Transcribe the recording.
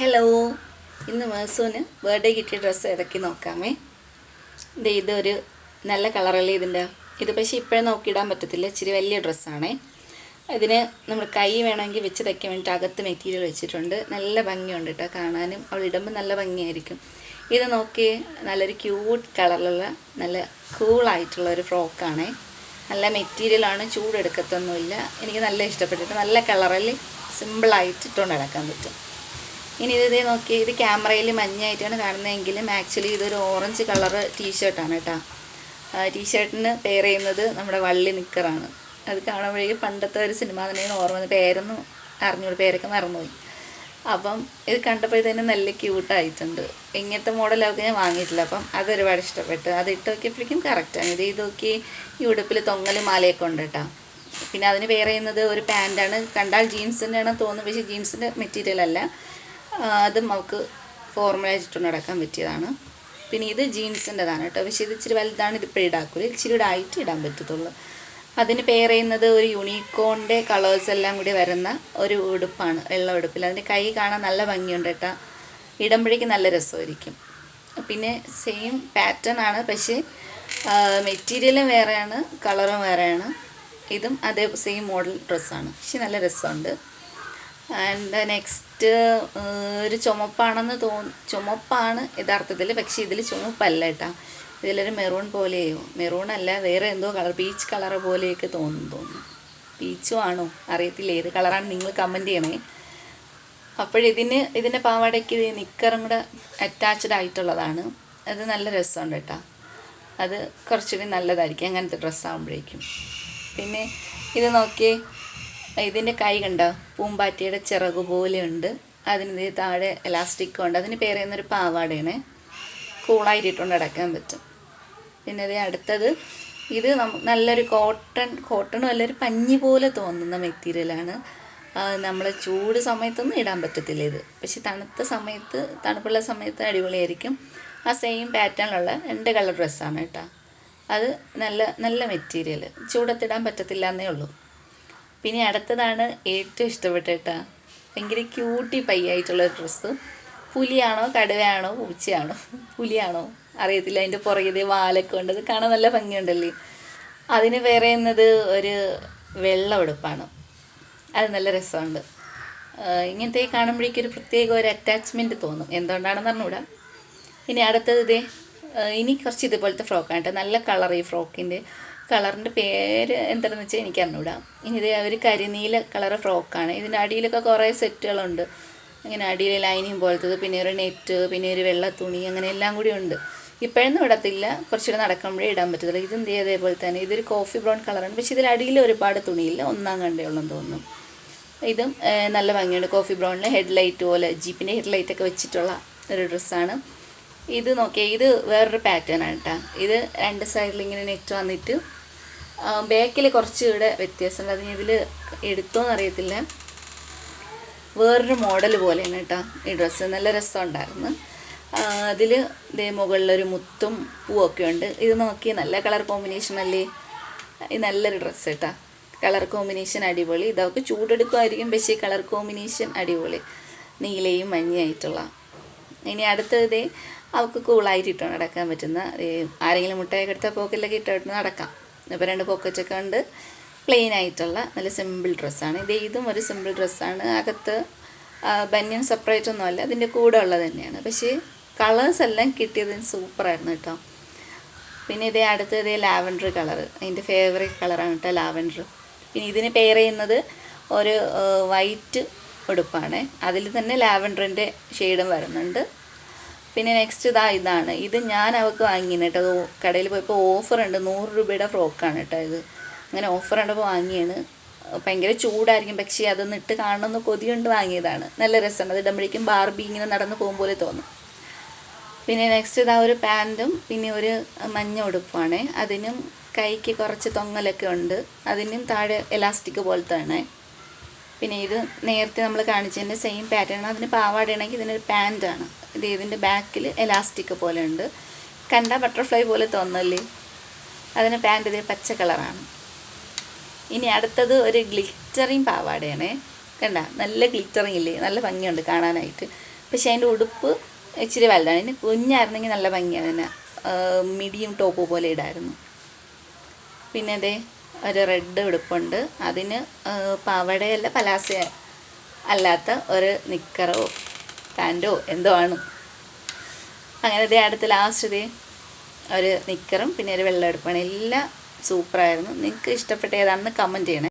Hello ഇന്ന് മേഴ്സൂന് birthday കിട്ടിയ dress ഇറക്കി നോക്കാമേ? ഇത് ഇതൊരു നല്ല കളറല്ലേ ഇതിന്റെ? ഇത് പക്ഷേ ഇപ്പോഴും നോക്കിയിടാൻ പറ്റത്തില്ല. ഇച്ചിരി വലിയ ഡ്രസ്സാണേ ഇതിന് നമ്മൾ കൈ വേണമെങ്കിൽ വെച്ച് തയ്ക്കാൻ വേണ്ടിയിട്ട് അകത്ത് മെറ്റീരിയൽ വെച്ചിട്ടുണ്ട്. നല്ല ഭംഗിയുണ്ട് കേട്ടോ കാണാനും. അവൾ ഇടുമ്പോൾ നല്ല ഭംഗിയായിരിക്കും. ഇത് നോക്കി നല്ലൊരു ക്യൂട്ട് കളറിലുള്ള നല്ല കൂളായിട്ടുള്ള ഒരു ഫ്രോക്കാണേ നല്ല മെറ്റീരിയലാണ് ചൂടെടുക്കത്തൊന്നുമില്ല. എനിക്ക് നല്ല ഇഷ്ടപ്പെട്ടിട്ട് നല്ല കളറിൽ സിമ്പിളായിട്ട് ഇട്ടുകൊണ്ട് നടക്കാൻ പറ്റും. ഇനി ഇത് ഇതേ നോക്കി ഇത് ക്യാമറയിൽ മഞ്ഞായിട്ടാണ് കാണുന്നതെങ്കിലും ആക്ച്വലി ഇതൊരു ഓറഞ്ച് കളറ് ടീഷർട്ടാണ് കേട്ടോ. ടീഷർട്ടിന് പെയർ ചെയ്യുന്നത് നമ്മുടെ വള്ളി നിക്കറാണ്. അത് കാണുമ്പോഴേക്കും പണ്ടത്തെ ഒരു സിനിമ തന്നെയാണ് ഓർമ്മ പേരൊന്നും അറിഞ്ഞൂടെ പേരൊക്കെ മറന്നുപോയി. അപ്പം ഇത് കണ്ടപ്പോഴത്തേനും നല്ല ക്യൂട്ടായിട്ടുണ്ട് ഇങ്ങനത്തെ മോഡലൊക്കെ ഞാൻ വാങ്ങിയിട്ടില്ല. അപ്പം അതൊരുപാട് ഇഷ്ടപ്പെട്ടു. അത് ഇട്ട് നോക്കിയപ്പോഴേക്കും കറക്റ്റാണ് ഇത് ഇത് നോക്കി ഈ ഉടുപ്പിൽ തൊങ്ങൽ മാലയൊക്കെ ഉണ്ട് കേട്ടോ. പിന്നെ അതിന് വേറെ ചെയ്യുന്നത് ഒരു പാന്റാണ് കണ്ടാൽ ജീൻസിന്റെ ആണെന്ന് തോന്നുന്നു പക്ഷേ ജീൻസിന്റെ മെറ്റീരിയൽ അല്ല. അതും അവൾക്ക് ഫോർമുല ഇട്ടുകൊണ്ട് നടക്കാൻ പറ്റിയതാണ്. പിന്നെ ഇത് ജീൻസിന്റെതാണ് കേട്ടോ. പക്ഷേ ഇത് ഇച്ചിരി വലുതാണ് ഇതിപ്പോൾ ഇടാക്കൂല ഇച്ചിരി ഇടായിട്ട് ഇടാൻ പറ്റത്തുള്ളൂ. അതിന് പെയർ ചെയ്യുന്നത് ഒരു യൂണിക്കോണിന്റെ കളേഴ്സ് എല്ലാം കൂടി വരുന്ന ഒരു ഉടുപ്പാണ് വെള്ള ഉടുപ്പിൽ. അതിന്റെ കൈ കാണാൻ നല്ല ഭംഗിയുണ്ട് കേട്ടോ. ഇടുമ്പോഴേക്കും നല്ല രസമായിരിക്കും. പിന്നെ സെയിം പാറ്റേൺ ആണ് പക്ഷേ മെറ്റീരിയലും വേറെയാണ് കളറും വേറെയാണ്. ഇതും അതേ സെയിം മോഡൽ ഡ്രസ്സാണ് പക്ഷെ നല്ല രസമുണ്ട്. ആൻഡ് നെക്സ്റ്റ് ഒരു ചുമപ്പാണെന്ന് തോന്നു ചുമപ്പാണ് യഥാർത്ഥത്തിൽ പക്ഷേ ഇതിൽ ചുമപ്പല്ല കേട്ടോ. ഇതിലൊരു മെറൂൺ പോലെയോ മെറൂൺ അല്ല വേറെ എന്തോ കളർ പീച്ച് കളർ പോലെയൊക്കെ തോന്നുന്നു തോന്നുന്നു പീച്ചു ആണോ? അറിയത്തില്ല ഏത് കളറാണ് നിങ്ങൾ കമന്റ് ചെയ്യണേ. അപ്പോഴിതിന് ഇതിന്റെ പാവാടയ്ക്ക് ഇത് നിക്കറും കൂടെ അറ്റാച്ച്ഡ് ആയിട്ടുള്ളതാണ്. അത് നല്ല രസമുണ്ട് കേട്ടോ. അത് കുറച്ചുകൂടി നല്ലതായിരിക്കും അങ്ങനത്തെ ഡ്രസ്സാകുമ്പോഴേക്കും പിന്നെ ഇത് നോക്കിയേ ഇതിന്റെ കൈ കണ്ടോ? പൂമ്പാറ്റയുടെ ചിറക് പോലെയുണ്ട് അതിന് താഴെ എലാസ്റ്റിക് ഉണ്ട്. അതിന് പേര് ചെയ്യുന്നൊരു പാവാടയാണ്. കൂളായിട്ടിട്ടുണ്ട് അടക്കാൻ പറ്റും. പിന്നെ ഇത് അടുത്തത് ഇത് നല്ലൊരു കോട്ടൺ കോട്ടണും അല്ല ഒരു പഞ്ഞി പോലെ തോന്നുന്ന മെറ്റീരിയലാണ് നമ്മൾ ചൂട് സമയത്തൊന്നും ഇടാൻ പറ്റത്തില്ല ഇത്. പക്ഷേ തണുത്ത സമയത്ത് തണുപ്പുള്ള സമയത്ത് അടിപൊളിയായിരിക്കും. ആ സെയിം പാറ്റേണിലുള്ള രണ്ട് കളർ ഡ്രസ്സാണ് കേട്ടോ. അത് നല്ല നല്ല മെറ്റീരിയൽ ചൂടത്തിടാൻ പറ്റത്തില്ല എന്നേ ഉള്ളൂ. പിന്നെ അടുത്തതാണ് ഏറ്റവും ഇഷ്ടപ്പെട്ട കേട്ടാ. ഭയങ്കര ക്യൂട്ടി പയ്യായിട്ടുള്ള ഡ്രസ്സ് പുലിയാണോ കടുവയാണോ പൂച്ചയാണോ? പുലിയാണോ? അറിയത്തില്ല അതിന്റെ പുറകിൽ വാലൊക്കെ ഉണ്ട്. അത് കാണാൻ നല്ല ഭംഗിയുണ്ടല്ലേ? അതിന് വേറെ എന്നത് ഒരു വെള്ള ഉടുപ്പാണ്. അത് നല്ല രസമുണ്ട്. ഇങ്ങനത്തെ കാണുമ്പോഴേക്കും ഒരു പ്രത്യേക ഒരു അറ്റാച്ച്മെന്റ് തോന്നും. എന്തുകൊണ്ടാണെന്ന് പറഞ്ഞുകൂടാ? ഇനി അടുത്തത് ഇതേ ഇനി കുറച്ച് ഇതുപോലത്തെ ഫ്രോക്കാണ് കേട്ടോ. നല്ല കളർ ഈ ഫ്രോക്കിന്റെ കളറിന്റെ പേര് എന്താണെന്ന് വെച്ചാൽ എനിക്ക് അറിഞ്ഞൂടാ. ഇനി ഇത് ഒരു കരിനീല കളർ ഫ്രോക്കാണ്. ഇതിന്റെ അടിയിലൊക്കെ കുറേ സെറ്റുകളുണ്ട്. അങ്ങനെ അടിയിൽ ലൈനിങ് പോലത്തത് പിന്നെ ഒരു നെറ്റ് പിന്നെ ഒരു വെള്ള തുണി അങ്ങനെ എല്ലാം കൂടി ഉണ്ട്. ഇപ്പോഴൊന്നും ഇടത്തില്ല. കുറച്ചുകൂടെ നടക്കുമ്പോഴേ ഇടാൻ പറ്റത്തില്ല ഇതും അതേപോലെ തന്നെ. ഇതൊരു കോഫി ബ്രൗൺ കളറാണ്. പക്ഷേ ഇതിൽ അടിയിൽ ഒരുപാട് തുണിയില്ല. ഒന്നാം കണ്ടേ ഉള്ളെന്ന് തോന്നുന്നു. ഇതും നല്ല ഭംഗിയുണ്ട്. കോഫി ബ്രൗണിൽ ഹെഡ് ലൈറ്റ് പോലെ ജീപ്പിന്റെ ഹെഡ് ലൈറ്റ് ഒക്കെ വെച്ചിട്ടുള്ള ഒരു ഡ്രസ്സാണ്. ഇത് നോക്കിയാൽ ഇത് വേറൊരു പാറ്റേൺ ആണ് കേട്ടോ ഇത് രണ്ട് സൈഡിൽ ഇങ്ങനെ നെറ്റ് വന്നിട്ട് ബാക്കിൽ കുറച്ച് ഇവിടെ വ്യത്യാസമുണ്ട് അത് ഇതിൽ എടുത്തോന്ന് അറിയത്തില്ല വേറൊരു മോഡൽ പോലെയാണ് കേട്ടോ ഈ ഡ്രസ്സ്. നല്ല രസമുണ്ടായിരുന്നു. അതിൽ ഇതേ മുകളിലൊരു മുത്തും പൂവൊക്കെ ഉണ്ട്. ഇത് നോക്കി നല്ല കളർ കോമ്പിനേഷൻ അല്ലേ? ഈ നല്ലൊരു ഡ്രസ്സ് കേട്ടോ. കളർ കോമ്പിനേഷൻ അടിപൊളി. ഇതൊക്കെ ചൂടെടുക്കുമായിരിക്കും പക്ഷേ കളർ കോമ്പിനേഷൻ അടിപൊളി. നീലയും മഞ്ഞയായിട്ടുള്ള. ഇനി അടുത്തത് അവൾക്ക് കൂളായിട്ട് ഇട്ടോ നടക്കാൻ പറ്റുന്ന ആരെങ്കിലും മുട്ടയൊക്കെ എടുത്താൽ പോക്കറ്റിലൊക്കെ ഇട്ടോ നടക്കാം. ഇപ്പോൾ രണ്ട് പോക്കറ്റൊക്കെ ഉണ്ട് പ്ലെയിൻ ആയിട്ടുള്ള നല്ല സിമ്പിൾ ഡ്രസ്സാണ് ഇത് ഇതും ഒരു സിമ്പിൾ ഡ്രസ്സാണ് അകത്ത് ബന്യൻ സെപ്പറേറ്റ് ഒന്നും അല്ല. അതിന്റെ കൂടെ ഉള്ളത് തന്നെയാണ്. പക്ഷേ കളേഴ്സ് എല്ലാം കിട്ടിയതിന് സൂപ്പറായിരുന്നു കേട്ടോ. പിന്നെ ഇതേ അടുത്ത് ഇതേ ലാവൻഡർ കളർ എന്റെ ഫേവറേറ്റ് കളറാണ് കേട്ടോ ലാവൻഡർ. പിന്നെ ഇതിന് പെയർ ചെയ്യുന്നത് ഒരു വൈറ്റ് ഉടുപ്പാണ്. അതിൽ തന്നെ ലാവൻഡറിന്റെ ഷെയ്ഡും വരുന്നുണ്ട്. പിന്നെ നെക്സ്റ്റ് ഇതാ ഇതാണ്. ഇത് ഞാൻ അവൾക്ക് വാങ്ങിയാണ് കേട്ടോ കടയിൽ പോയപ്പോൾ ഓഫർ ഉണ്ട് നൂറ് രൂപയുടെ ഫ്രോക്കാണ് കേട്ടോ ഇത്. അങ്ങനെ ഓഫർ ഉണ്ടപ്പോൾ വാങ്ങിയാണ് ഭയങ്കര ചൂടായിരിക്കും. പക്ഷേ അതൊന്ന് ഇട്ട് കാണണമെന്ന് കൊതിയുണ്ട് വാങ്ങിയതാണ്. നല്ല രസമാണ് അത് ഇടുമ്പോഴേക്കും ബാർബി ഇങ്ങനെ നടന്നു പോകും പോലെ തോന്നും. പിന്നെ നെക്സ്റ്റ് ഇതാ ഒരു പാന്റും പിന്നെ ഒരു മഞ്ഞ ഉടുപ്പാണ്. അതിനും കൈക്ക് കുറച്ച് തൊങ്ങലൊക്കെ ഉണ്ട്. അതിനും താഴെ എലാസ്റ്റിക് പോലത്തെ ആണ് പിന്നെ ഇത് നേരത്തെ നമ്മൾ കാണിച്ചതിന്റെ സെയിം പാറ്റേൺ അതിന് പാവാടയാണെങ്കിൽ ഇതിനൊരു പാന്റാണ് ഇത് ഇതിന്റെ ബാക്കിൽ എലാസ്റ്റിക് പോലെ ഉണ്ട്. കണ്ട ബട്ടർഫ്ലൈ പോലെ തോന്നല്ലേ? അതിന് പാന്റ് ഇതേ പച്ച കളറാണ് ഇനി അടുത്തത് ഒരു ഗ്ലിറ്ററിങ് പാവാടയാണ് കണ്ട? നല്ല ഗ്ലിറ്ററിങ് ഇല്ലേ? നല്ല ഭംഗിയുണ്ട് കാണാനായിട്ട്. പക്ഷേ അതിന്റെ ഉടുപ്പ് ഇച്ചിരി വലുതാണ്. ഇനി കുഞ്ഞായിരുന്നെങ്കിൽ നല്ല ഭംഗിയാണ്. അതിന് മിഡിയും ടോപ്പ് പോലെ ഇടായിരുന്നു. പിന്നെ അതേ ഒരു റെഡ് ഉടുപ്പുണ്ട്. അതിന് പാവടയല്ല പലാസ അല്ലാത്ത ഒരു നിക്കറോ പാന്റോ എന്തോ ആണ്. അങ്ങനെ ഇതേ അടുത്ത ലാസ്റ്റ് ദേ ഒരു നിക്കറും പിന്നെ ഒരു വെള്ള എടുപ്പാണ് എല്ലാം സൂപ്പറായിരുന്നു നിങ്ങൾക്ക് ഇഷ്ടപ്പെട്ട ഏതാണെന്ന് കമന്റ് ചെയ്യണേ.